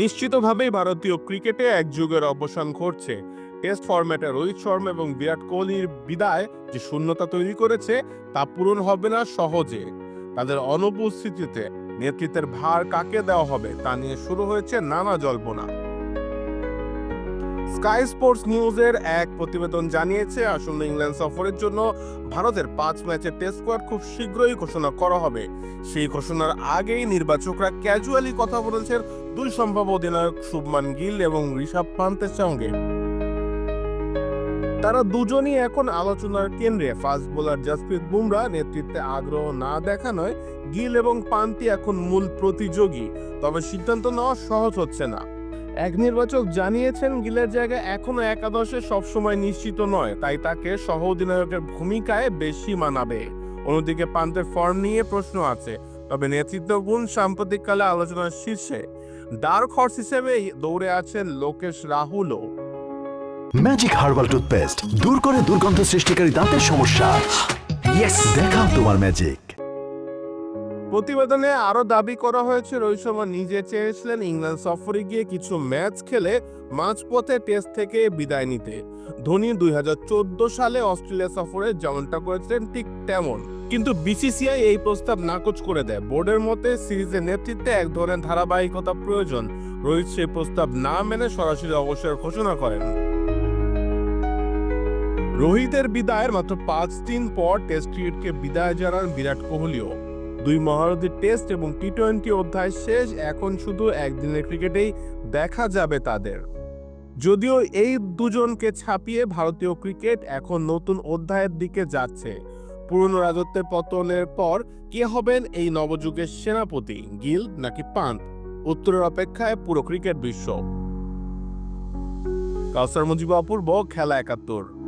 নিশ্চিতভাবেই ভারতীয় ক্রিকেটে এক যুগের অবসান ঘটছে। টেস্ট ফরম্যাটে রোহিত শর্মা এবং বিরাট কোহলির বিদায় যে শূন্যতা তৈরি করেছে, তা পূরণ হবে না সহজে। তাদের অনুপস্থিতিতে নেতৃত্বের ভার কাকে দেওয়া হবে, তা নিয়ে শুরু হয়েছে নানা জল্পনা। স্কাই স্পোর্টস নিউজের এক প্রতিবেদন জানিয়েছে, আসন্ন ইংল্যান্ড সফরের জন্য ভারতের পাঁচ ম্যাচের টেস্ট স্কোয়াড খুব শীঘ্রই ঘোষণা করা হবে। সেই ঘোষণার আগেই নির্বাচকরা ক্যাজুয়ালি কথা বলেছেন দুই সম্ভাব্য অধিনায়ক শুভমান গিল এবং ঋষভ পান্তের সঙ্গে। তারা দুজনই এখন আলোচনার কেন্দ্রে। ফাস্ট বোলার জসপ্রীত বুমরা নেতৃত্বে আগ্রহ না দেখানোয় গিল এবং পান্তি এখন মূল প্রতিযোগী, তবে সিদ্ধান্ত নেওয়া সহজ হচ্ছে না। এক নির্বাচক জানিয়েছেন, গিলের জায়গা এখনও একাদশে সবসময় নিশ্চিত নয়, তাই তাকে সহ অধিনায়কের ভূমিকায় বেশি মানাবে। অন্যদিকে পান্তের ফর্ম নিয়ে প্রশ্ন আছে, তবে নেতৃত্ব গুণ সাম্প্রতিককালে আলোচনার শীর্ষে। ডার্ক হর্স হিসেবে দৌড়ে আছেন লোকেশ রাহুলও। ম্যাজিক হার্বাল টুথপেস্ট, দূর করে দুর্গন্ধ সৃষ্টিকারী দাঁতের সমস্যা। দেখাও তোমার ম্যাজিক। প্রতিবেদনে আরও দাবি করা হয়েছে, রোহিত শর্মা নিজে চেয়েছিলেন ইংল্যান্ড সফরে গিয়ে কিছু ম্যাচ খেলে মাঝপথে টেস্ট থেকে বিদায় নিতে। ধোনি দুই হাজার চোদ্দ সালে অস্ট্রেলিয়া সফরে যেমনটা করেছিলেন, ঠিক তেমন। কিন্তু বিসিসিআই এই প্রস্তাব নাকচ করে দেয়। বোর্ডের মতে, সিরিজের নেতৃত্বে এক ধরনের ধারাবাহিকতা প্রয়োজন। রোহিত সেই প্রস্তাব না মেনে সরাসরি অবসর ঘোষণা করেন। রোহিতের বিদায়ের মাত্র পাঁচ দিন পর টেস্ট ক্রিকেটকে বিদায় জানান বিরাট কোহলিও। দুই মহারথীর টেস্ট এবং টি টোয়েন্টি অধ্যায় শেষ, এখন শুধু একদিনের ক্রিকেটেই দেখা যাবে তাদের। যদিও এই দুজনকে ছাপিয়ে ভারতীয় ক্রিকেট এখন নতুন অধ্যায়ের দিকে যাচ্ছে। পুরনো রাজত্বের পতনের পর কে হবেন এই নবযুগের সেনাপতি, গিল নাকি পান্ত উত্তরের অপেক্ষায় পুরো ক্রিকেট বিশ্ব। কাউসার মুজিব অপূর্ব খেলা একাত্তর।